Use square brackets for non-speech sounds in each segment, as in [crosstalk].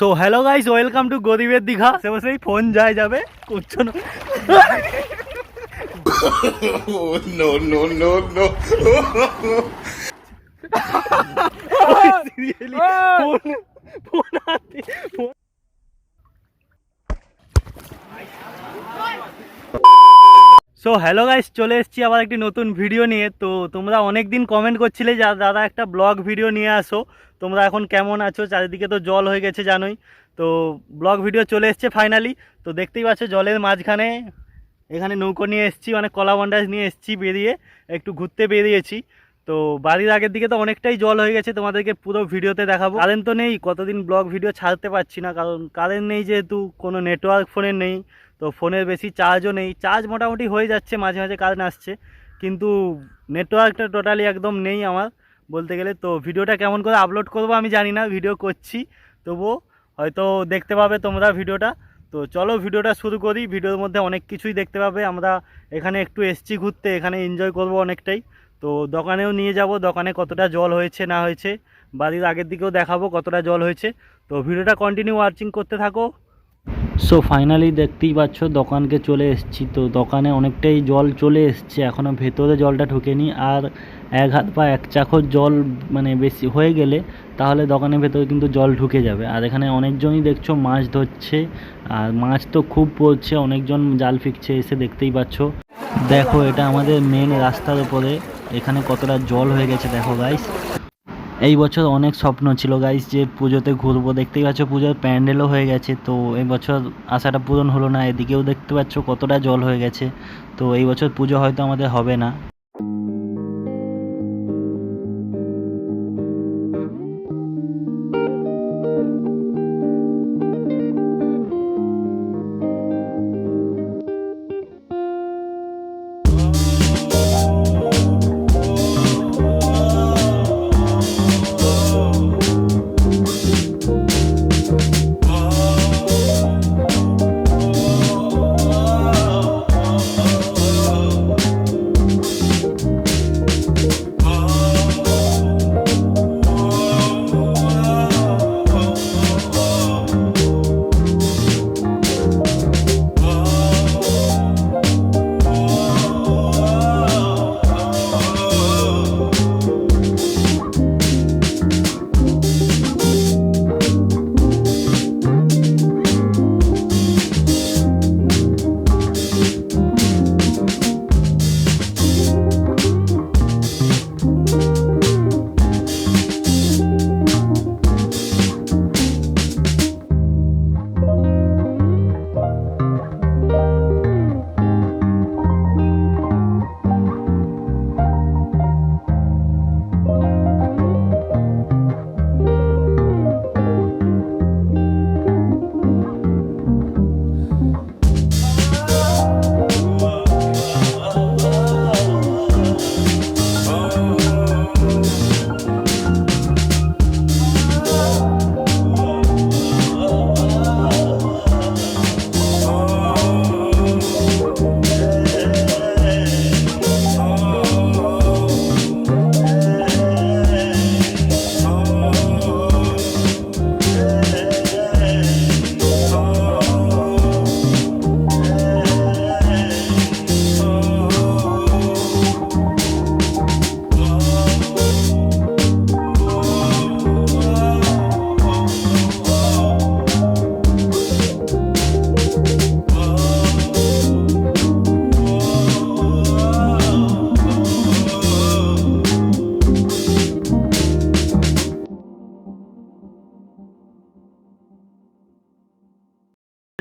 So hello guys welcome to গরিবের দীঘা সে বসেই phone যায় যাবে করছ না Oh, no, no, no, no. Seriously, phone phone হাতে ফোন সো হ্যালো গাইস চলে এসেছি আবার একটি নতুন ভিডিও নিয়ে। তো তোমরা অনেক দিন কমেন্ট করছিলে যা, দাদা একটা ব্লগ ভিডিও নিয়ে আসো। তোমরা এখন কেমন আছো? চারিদিকে তো জল হয়ে গেছে জানোই। তো ব্লগ ভিডিও চলে এসছে ফাইনালি তো দেখতেই পাচ্ছ জলের মাঝখানে এখানে নৌকো নিয়ে এসেছি মানে কলা বন্ডাস নিয়ে এসেছি বেরিয়ে, একটু ঘুরতে বেরিয়েছি। তো বাড়ির আগের দিকে তো অনেকটাই জল হয়ে গেছে, তোমাদেরকে পুরো ভিডিওতে দেখাবো। কারেন্ট তো নেই, কতদিন ব্লগ ভিডিও ছাড়তে পারছি না, কারণ কারেন্ট নেই যেহেতু, কোনো নেটওয়ার্ক ফোনের নেই। তো ফোনের বেশি চার্জও নেই। চার্জ মোটামুটি হয়ে যাচ্ছে, মাঝে মাঝে কারেন্ট আসছে কিন্তু নেটওয়ার্কটা টোটালি একদম নেই আমার। বলতে গেলে তো ভিডিওটা কেমন করে আপলোড করব আমি জানি না ভিডিও করছি। তবুও হয়তো দেখতে পাবে তোমরা ভিডিওটা। তো চলো ভিডিওটা শুরু করি। ভিডিওর মধ্যে অনেক কিছুই দেখতে পাবে। আমরা এখানে একটু এসছি ঘুরতে, এখানে এনজয় করব অনেকটাই। তো দোকানেও নিয়ে যাব, দোকানে কতটা জল হয়েছে, না হয়েছে। বাড়ির আগের দিকেও দেখাবো কতটা জল হয়েছে। তো ভিডিওটা কন্টিনিউ ওয়াচিং করতে থাকো। সো ফাইনালি দেখতেই পাচ্ছ, দোকানকে চলে এসেছি। তো দোকানে অনেকটাই জল চলে এসছে। এখনও ভেতরে জলটা ঢোকেনি। আর এক হাত বা এক চাখর জল মানে বেশি হয়ে গেলে তাহলে দোকানের ভেতরে কিন্তু জল ঢুকে যাবে। আর এখানে অনেকজনই দেখছ মাছ ধরছে। আর মাছ তো খুব পড়ছে। অনেকজন জাল ফিকছে এসে দেখতেই পাচ্ছ। দেখো, এটা আমাদের মেন রাস্তার উপরে। এখানে কতটা জল হয়ে গেছে। দেখো গাইস এই বছর অনেক স্বপ্ন ছিল গাইস যে পুজোতে ঘুরবো। দেখতেই পাচ্ছ পুজোর প্যান্ডেলও হয়ে গেছে, তো এই বছর আশাটা পূরণ হলো না। এদিকেও দেখতে পাচ্ছ কতটা জল হয়ে গেছে, তো এই বছর পুজো হয়তো আমাদের হবে না।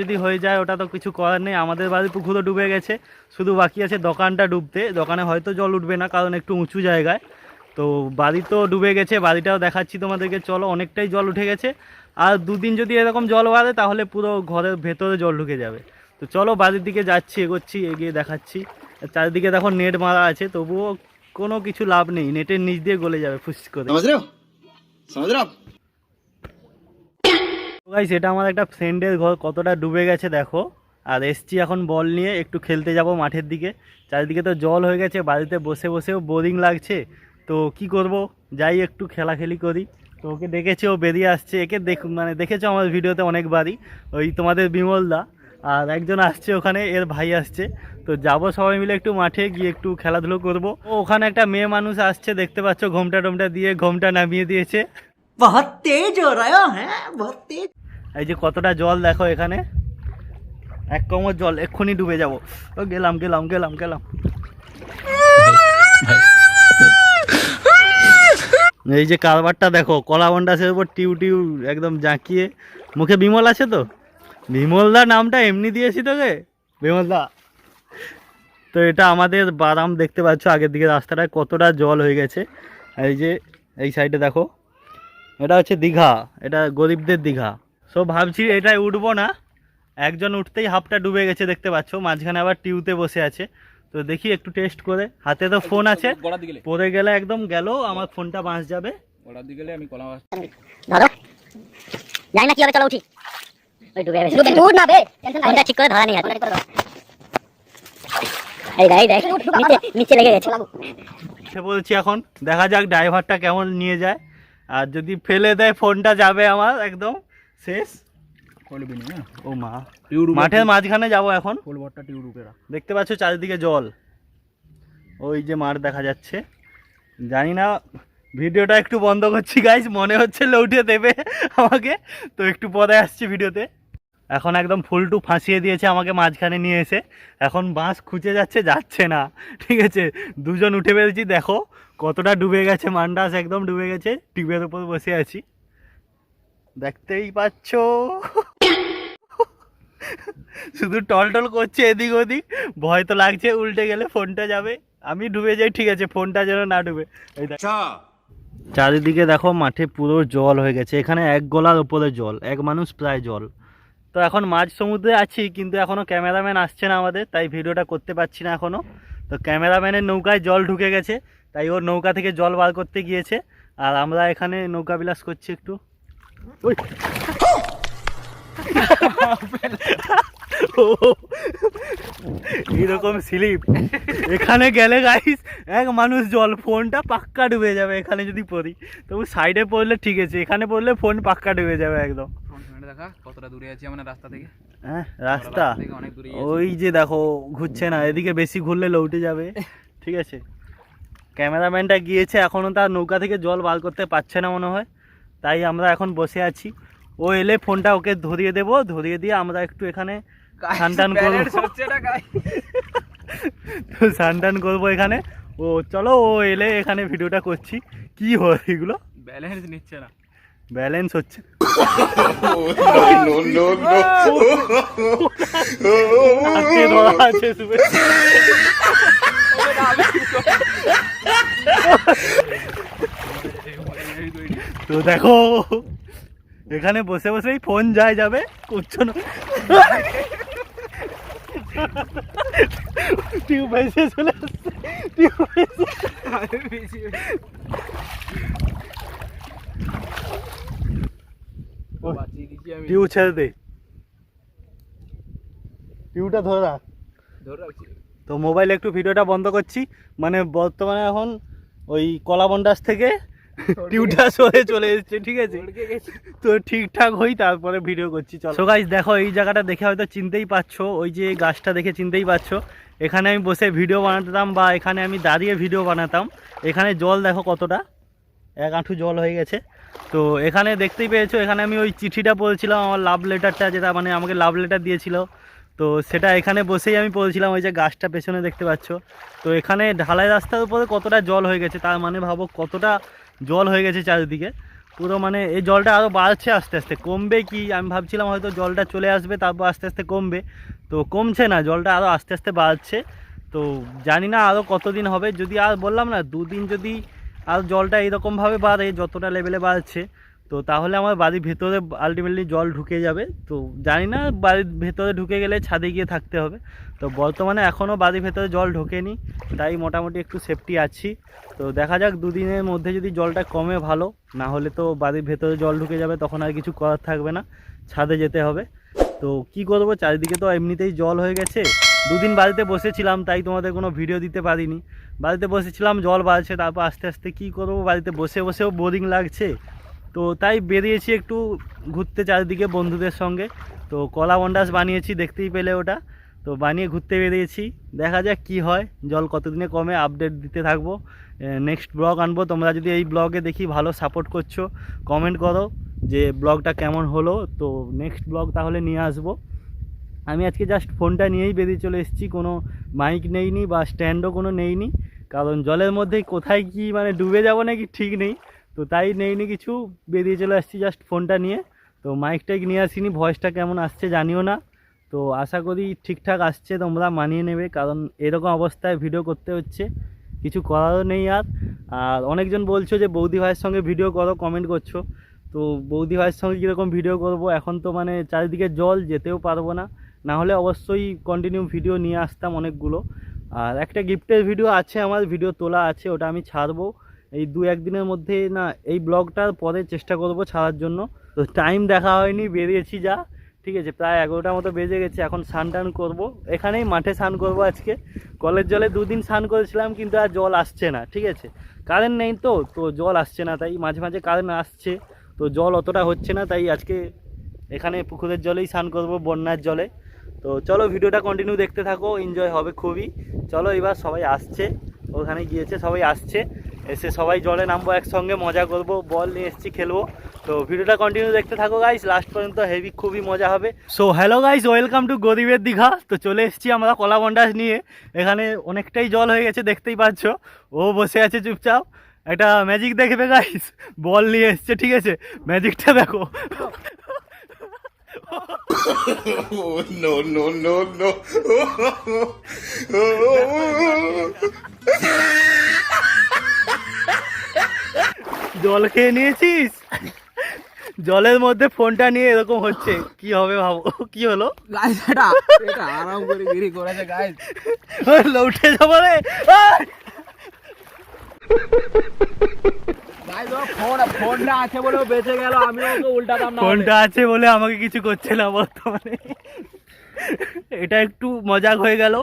যদি হয়ে যায়, ওটা তো কিছু করার নেই। আমাদের বাড়ির পুকুরও ডুবে গেছে। শুধু বাকি আছে দোকানটা ডুবতে। দোকানে হয়তো জল উঠবে না, কারণ একটু উঁচু জায়গায়। তো বাড়ি তো ডুবে গেছে, বাড়িটাও দেখাচ্ছি তোমাদেরকে। চলো, অনেকটাই জল উঠে গেছে। আর দুদিন যদি এরকম জল বাড়ে, তাহলে পুরো ঘরের ভেতরে জল ঢুকে যাবে। তো চলো, বাড়ির দিকে যাচ্ছি, এগোচ্ছি, এগিয়ে দেখাচ্ছি। চারিদিকে দেখো নেট মারা আছে, তবুও কোনো কিছু লাভ নেই। নেটের নিচ দিয়ে গলে যাবে ফুস করে। গাইস এটা আমার একটা ফ্রেন্ডের ঘর, কতটা ডুবে গেছে দেখো। আর এসছি এখন বল নিয়ে, একটু খেলতে যাব মাঠের দিকে। চারিদিকে তো জল হয়ে গেছে, বাড়িতে বসে বসেও বোরিং লাগছে। তো কি করব? যাই একটু খেলাখেলি করি। তো ওকে ডেকেছে ও বেরিয়ে আসছে। একে দেখ মানে দেখেছ আমার ভিডিওতে অনেকবারই, ওই তোমাদের বিমলদা আর একজন আসছে ওখানে, এর ভাই আসছে। তো যাব সবাই মিলে একটু মাঠে, গিয়ে একটু খেলাধুলো করব। ওখানে একটা মেয়ে মানুষ আসছে, দেখতে পাচ্ছ, ঘোমটা টোমটা দিয়ে ঘোমটা নামিয়ে দিয়েছে। বহুত তেজ রায় হ্যাঁ বহুত তেজ এই যে কতটা জল দেখো এখানে? এক কমর জল, এক্ষুনি ডুবে যাব। ও, গেলাম গেলাম গেলাম গেলাম। এই যে কারবারটা দেখো, কলা বন্ডাসের উপর টিউ টিউ একদম জাঁকিয়ে। মুখে বিমল আছে তো? বিমলদা নামটা এমনি দিয়েছি তোকে? বিমলদা তো এটা আমাদের বাদাম দেখতে পাচ্ছ আগের দিকে রাস্তাটায় কতটা জল হয়ে গেছে। এই যে, এই সাইডে দেখো। এটা হচ্ছে দীঘা এটা গরিবদের দীঘা। সো ভাবছি এটাই উঠবো না। একজন উঠতেই হাফটা ডুবে গেছে দেখতে পাচ্ছ মাঝখানে আবার টিউতে বসে আছে। তো দেখি একটু টেস্ট করে। হাতে তো ফোন আছে। পরে গেলে একদম গেল আমার ফোনটা বাঁচ যাবে। আমি কলা ধরো। জানি না কীভাবে চলো উঠি। ওই ডুবে গেছে। উঠ না বে। ফোনটা ঠিক করে ধরা নেই এই দেখ এই দেখ। নিচে নিচে লেগে গেছে। সে বলছি এখন দেখা যাক ড্রাইভারটা কেমন নিয়ে যায়। আর যদি ফেলে দেয় ফোনটা যাবে আমার একদম। শেষ। করবি না। ও মা। মাঠের মাঝখানে যাব এখন। দেখতে পাচ্ছ চারিদিকে জল। ওই যে মাঠ দেখা যাচ্ছে। জানি না ভিডিওটা একটু বন্ধ করছি গাইজ মনে হচ্ছে লৌটে দেবে আমাকে। তো একটু পরে আসছি ভিডিওতে। এখন একদম ফুলটু ফাঁসিয়ে দিয়েছে, আমাকে মাঝখানে নিয়ে এসে। এখন বাঁশ খুঁজে যাচ্ছে যাচ্ছে না। ঠিক আছে? দুজন উঠে পেরেছি দেখো কতটা ডুবে গেছে, মান্ডাস একদম ডুবে গেছে, টিউবের উপর বসে আছি। দেখতেই পাচ্ছ? শুধু টল টল করছে এদিক ওদিক। ভয় তো লাগছে, উল্টে গেলে ফোনটা যাবে। আমি ডুবে যাই, ঠিক আছে, ফোনটা যেন না ডুবে। চারিদিকে দেখো মাঠে পুরো জল হয়ে গেছে, এখানে এক গলার ওপরে জল, এক মানুষ প্রায় জল। তো এখন মাঝ সমুদ্রে আছি, কিন্তু এখনও ক্যামেরাম্যান আসছে না আমাদের, তাই ভিডিওটা করতে পারছি না এখনও তো ক্যামেরাম্যানের নৌকায় জল ঢুকে গেছে, তাই ওর নৌকা থেকে জল বার করতে গিয়েছে। আর আমরা এখানে নৌকা বিলাস করছি একটু। এইরকম স্লিপ। এখানে গেলে গাইস এক মানুষ জল, ফোনটা পাক্কা ডুবে যাবে এখানে যদি পড়ি। তবু সাইডে পড়লে ঠিক আছে, এখানে পড়লে ফোন পাক্কা ডুবে যাবে একদম। দেখা কতটা দূরে আছি আমরা রাস্তা থেকে? হ্যাঁ রাস্তা? ওই যে দেখো ঘুরছে না এদিকে বেশি ঘুরলে লৌটে যাবে। [laughs] ঠিক আছে? ক্যামেরাম্যানটা গিয়েছে এখনও তার নৌকা থেকে জল বার করতে পারছে না মনে হয়। তাই আমরা এখন বসে আছি। ও এলে ফোনটা ওকে ধরিয়ে দেবো ধরিয়ে দিয়ে আমরা একটু এখানে স্নান টান করব। তো [laughs] স্নান টান করব এখানে। ও চলো ও এলে এখানে ভিডিওটা করছি। কি হয় এগুলো? ব্যালেন্স নিচ্ছে না। ব্যালেন্স হচ্ছে। তো দেখো এখানে বসে বসেই ফোন যায় যাবে করছ না টিউব চলে আসছে টিউব এসে বাঁচিয়ে দিচ্ছি আমি টিউ ছেড়ে দে। টিউটা ধরে রাখ। তো মোবাইলে একটু ভিডিওটা বন্ধ করছি। মানে বর্তমানে এখন ওই কলাবন্ডাস থেকে টিউটা সরে চলে এসেছে ঠিক আছে? তো ঠিকঠাক হই তারপরে ভিডিও করছি চলো। সো গাইস দেখো এই জায়গাটা দেখে হয়তো চিনতেই পারছ ওই যে গাছটা দেখে চিনতেই পারছ। এখানে আমি বসে ভিডিও বানাতাম বা এখানে আমি দাঁড়িয়ে ভিডিও বানাতাম। এখানে জল দেখো কতটা। এক আঁঠু জল হয়ে গেছে। তো এখানে দেখতেই পেয়েছ, এখানে আমি ওই চিঠিটা পড়েছিলাম, আমার লাভ লেটারটা যেটা মানে আমাকে লাভ লেটার দিয়েছিল। তো সেটা এখানে বসেই আমি পড়েছিলাম, ওই যে গাছটা পেছনে দেখতে পাচ্ছ। তো এখানে ঢালাই রাস্তার উপরে কতটা জল হয়ে গেছে, তার মানে ভাবো কতটা জল হয়ে গেছে চারিদিকে। পুরো মানে এই জলটা আরও বাড়ছে আস্তে আস্তে, কমবে কি? আমি ভাবছিলাম হয়তো জলটা চলে আসবে, তারপর আস্তে আস্তে কমবে। তো কমছে না, জলটা আরও আস্তে আস্তে বাড়ছে। তো জানি না আরও কতদিন হবে, যদি আর বললাম না, দুদিন যদি আর জলটা এইরকমভাবে বাড়ে, যতটা লেভেলে বাড়ছে, তো তাহলে আমার বাড়ির ভেতরে আলটিমেটলি জল ঢুকে যাবে। তো জানি না বাড়ির ভেতরে ঢুকে গেলে ছাদে গিয়ে থাকতে হবে। তো বর্তমানে এখনও বাড়ির ভেতরে জল ঢোকেনি, তাই মোটামুটি একটু সেফটি আছি। তো দেখা যাক দুদিনের মধ্যে যদি জলটা কমে ভালো, না হলে তো বাড়ির ভেতরে জল ঢুকে যাবে, তখন আর কিছু করার থাকবে না, ছাদে যেতে হবে। তো কি করব, চারিদিকে তো এমনিতেই জল হয়ে গেছে। দুদিন বাড়িতে বসেছিলাম, তাই তোমাদের কোনো ভিডিও দিতে পারিনি। বাড়িতে বসেছিলাম, জল বাড়ছে, তারপর আস্তে আস্তে কি করব? বাড়িতে বসে বসেও বোরিং লাগছে। তো তাই বেরিয়েছি একটু ঘুরতে চারিদিকে বন্ধুদের সঙ্গে। তো কলা বন্ডাস বানিয়েছি, দেখতেই পেলে ওটা। তো বানিয়ে ঘুরতে বেরিয়েছি। দেখা যাক কি হয়। জল কতদিনে কমে আপডেট দিতে থাকব। নেক্সট ব্লগ আনব। তোমরা যদি এই ব্লগে দেখি ভালো সাপোর্ট করছ কমেন্ট করো যে ব্লগটা কেমন হলো। তো নেক্সট ব্লগ তাহলে নিয়ে আসব। আমি আজকে জাস্ট ফোনটা নিয়েই বেরিয়ে চলে এসেছি। কোনো মাইক নেইনি বা স্ট্যান্ডও কোনো নেইনি। কারণ জলের মধ্যে কোথায় কি মানে ডুবে যাব নাকি ঠিক নেই। তো তাই নেইনি কিছু। বেরিয়ে চলে আসছি জাস্ট ফোনটা নিয়ে। তো মাইক টাইক নিয়ে আসিনি। ভয়েসটা কেমন আসছে জানিও না। তো আশা করি ঠিকঠাক আসছে, তোমরা মানিয়ে নেবে। কারণ এরকম অবস্থায় ভিডিও করতে হচ্ছে। কিছু করারও নেই আর। আর অনেকজন বলছো যে, বৌদি ভাইয়ের সঙ্গে ভিডিও করো কমেন্ট করছ। তো বৌদি ভাইয়ের সঙ্গে কীরকম ভিডিও করব? এখন তো মানে চারিদিকে জল, যেতেও পারব না। না হলে অবশ্যই কন্টিনিউ ভিডিও নিয়ে আসতাম অনেকগুলো। আর একটা গিফটের ভিডিও আছে, আমার ভিডিও তোলা আছে, ওটা আমি ছাড়বো। এই দু একদিনের মধ্যে না, এই ব্লগটার পরে চেষ্টা করব ছাড়ার জন্য। তো টাইম দেখা হয়নি, বেরিয়েছি যা। ঠিক আছে, প্রায় এগারোটার মতো বেজে গেছে, এখন স্নান টান করব। এখানেই মাঠে স্নান করব আজকে। কলের জলে দুদিন স্নান করেছিলাম, কিন্তু আর জল আসছে না, ঠিক আছে। কারেন্ট নেই তো তো জল আসছে না, তাই মাঝে মাঝে কারেন্ট আসছে। তো জল অতটা হচ্ছে না, তাই আজকে এখানে পুকুরের জলেই স্নান করব, বন্যার জলে। তো চলো ভিডিওটা কন্টিনিউ দেখতে থাকো এনজয় হবে খুবই। চলো এবার সবাই আসছে, ওখানে গিয়েছে, সবাই আসছে। এসে সবাই জলে নামবো, একসঙ্গে মজা করব, বল নিয়ে এসেছি, খেলব। তো ভিডিওটা কন্টিনিউ দেখতে থাকো গাইস লাস্ট পর্যন্ত হেভি খুবই মজা হবে। So hello guys welcome to গরিবের দীঘা। তো চলে এসেছি আমরা কলা বন্ডাস নিয়ে। এখানে অনেকটাই জল হয়ে গেছে, দেখতেই পাচ্ছ। ও বসে আছে চুপচাপ। একটা ম্যাজিক দেখবে গাইস বল নিয়ে এসছে, ঠিক আছে? ম্যাজিকটা দেখো। No, no, no, no. জল খেয়ে নিয়েছিস? জলের মধ্যে ফোনটা নিয়ে এরকম হচ্ছে। কি হবে ভাবো? কি হলো? গাইস এটা এটা আরাম করে গিরি করেছে গাইস ওই উঠে যাব রে। ফোনটা আছে বলে। আমাকে কিছু করছে না বর্তমানে। এটা একটু মজাক হয়ে গেল।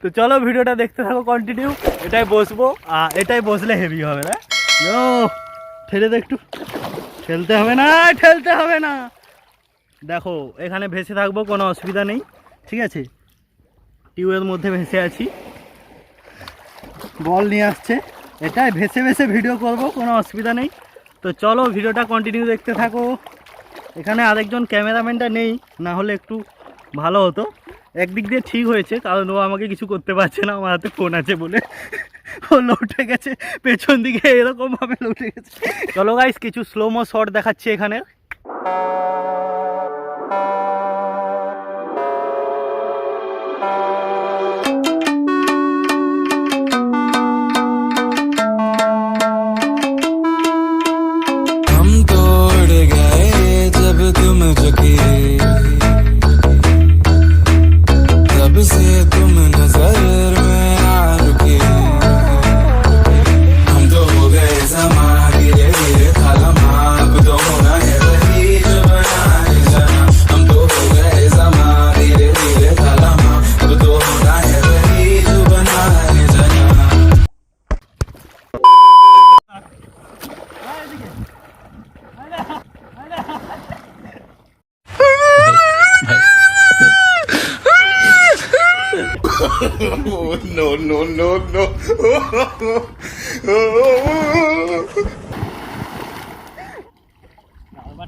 তো চলো ভিডিওটা দেখতে থাকো কন্টিনিউ এটাই বসবো। আর এটাই বসলে হেভি হবে না? ঠেলে দে একটু। ঠেলতে হবে না ঠেলতে হবে না। দেখো এখানে ভেসে থাকব কোনো অসুবিধা নেই ঠিক আছে? টিউবের মধ্যে ভেসে আছি। বল নিয়ে আসছে। এটাই ভেসে ভেসে ভিডিও করব, কোনো অসুবিধা নেই। তো চলো ভিডিওটা কন্টিনিউ দেখতে থাকো। এখানে আরেকজন ক্যামেরাম্যানটা নেই, না হলে একটু ভালো হতো। একদিক দিয়ে ঠিক হয়েছে, কারণ ও আমাকে কিছু করতে পারছে না, আমার হাতে ফোন আছে বলে। ও লুটে গেছে, পেছন দিকে এরকমভাবে লুটে গেছে। চলো গাইস কিছু স্লোমো শট দেখাচ্ছি এখানে।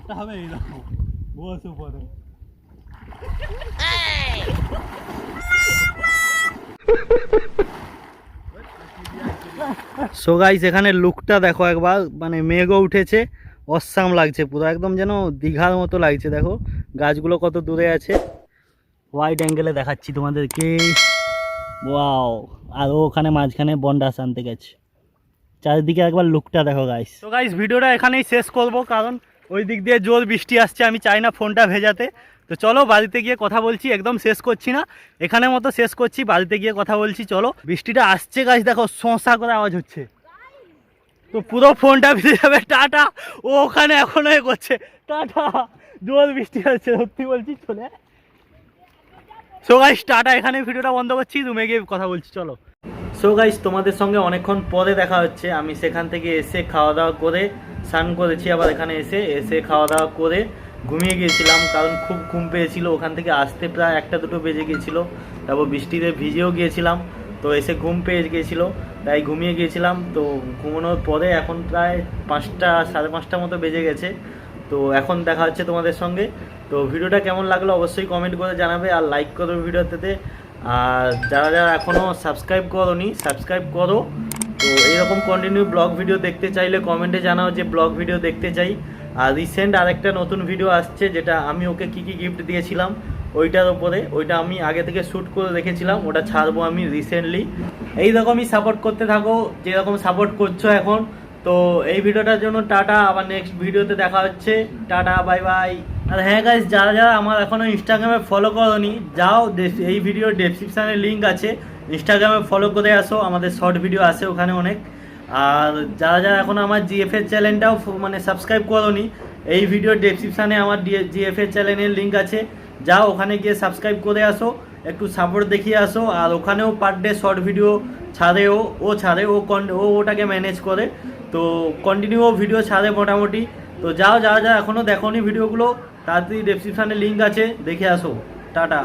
ব্যাপারটা হবে এইরকম বস উপরে সো গাইস এখানে লুকটা দেখো একবার মানে মেঘও উঠেছে অসাম লাগছে পুরো একদম যেন দীঘার মতো লাগছে দেখো। গাছগুলো কত দূরে আছে। হোয়াইট অ্যাঙ্গেলে দেখাচ্ছি তোমাদেরকে। ওয়াও আর ওখানে মাঝখানে বন্ডাস আনতে গেছে। চারিদিকে একবার লুকটা দেখো গাইস তো গাইস ভিডিওটা এখানেই শেষ করব কারণ ওই দিক দিয়ে জোর বৃষ্টি আসছে, আমি চাই না ফোনটা ভেজাতে। তো চলো বাড়িতে গিয়ে কথা বলছি, একদম শেষ করছি না। এখানে মতো শেষ করছি, বাড়িতে গিয়ে কথা বলছি, চলো। বৃষ্টিটা আসছে গাছ দেখো শোঁসা করে আওয়াজ হচ্ছে। তো পুরো ফোনটা ভিজে যাবে, টাটা। ও ওখানে এখনও এ করছে। টাটা। জোর বৃষ্টি আসছে, সত্যি বলছি, চলে। সো গাইস টাটা, এখানে ভিডিওটা বন্ধ করছি রুমে গিয়ে কথা বলছি, চলো। সো গাইস তোমাদের সঙ্গে অনেকক্ষণ পরে দেখা হচ্ছে। আমি সেখান থেকে এসে খাওয়া দাওয়া করে স্নান করেছি, আবার এখানে এসে এসে খাওয়া দাওয়া করে ঘুমিয়ে গিয়েছিলাম। কারণ খুব ঘুম পেয়েছিল, ওখান থেকে আসতে প্রায় একটা দুটো বেজে গিয়েছিল। তারপর বৃষ্টিতে ভিজেও গিয়েছিলাম, তো এসে ঘুম পেয়ে গিয়েছিল, তাই ঘুমিয়ে গিয়েছিলাম। তো ঘুমানোর পরে এখন প্রায় পাঁচটা, সাড়ে পাঁচটা মতো বেজে গেছে। তো এখন দেখা হচ্ছে তোমাদের সঙ্গে। তো ভিডিওটা কেমন লাগল অবশ্যই কমেন্ট করে জানাবে আর লাইক করো ভিডিওতে। আর যারা যারা এখনও সাবস্ক্রাইব করোনি সাবস্ক্রাইব করো। তো এইরকম কন্টিনিউ ব্লগ ভিডিও দেখতে চাইলে কমেন্টে জানাও যে ব্লগ ভিডিও দেখতে চাই। আর রিসেন্ট আরেকটা নতুন ভিডিও আসছে যেটা আমি ওকে কী কী গিফট দিয়েছিলাম, ওইটার ওপরে ওইটা আমি আগে থেকে শ্যুট করে রেখেছিলাম, ওটা ছাড়বো আমি রিসেন্টলি এইরকমই সাপোর্ট করতে থাকো, যেরকম সাপোর্ট করছ এখন। তো এই ভিডিওটার জন্য টাটা, আবার নেক্সট ভিডিওতে দেখা হচ্ছে। টাটা বাই বাই আর হ্যাঁ গাইজ যারা যারা আমার এখনও ইনস্টাগ্রামে ফলো করনি, যাও এই ভিডিওর ডেসক্রিপশানে লিঙ্ক আছে। ইনস্টাগ্রামে ফলো করে আসো, আমাদের শর্ট ভিডিও আছে ওখানে অনেক। আর যারা যারা এখন আমার জিএফএর চ্যানেলটাও মানে সাবস্ক্রাইব করনি, এই ভিডিওর ডেসক্রিপশানে আমার জিএফএর চ্যানেলের লিঙ্ক আছে। যাও ওখানে গিয়ে সাবস্ক্রাইব করে আসো, একটু সাপোর্ট দেখিয়ে আসো, আর ওখানেও পার ডে শর্ট ভিডিও ছাড়ে ও ও ছাড়ে, ও ও ওটাকে ম্যানেজ করে। তো কন্টিনিউ ও ভিডিও ছাড়ে মোটামুটি। তো যাও যাও যা এখনও দেখোনি ভিডিওগুলো তাড়াতাড়ি ডেসক্রিপশানে লিঙ্ক আছে, দেখে আসো। টাটা।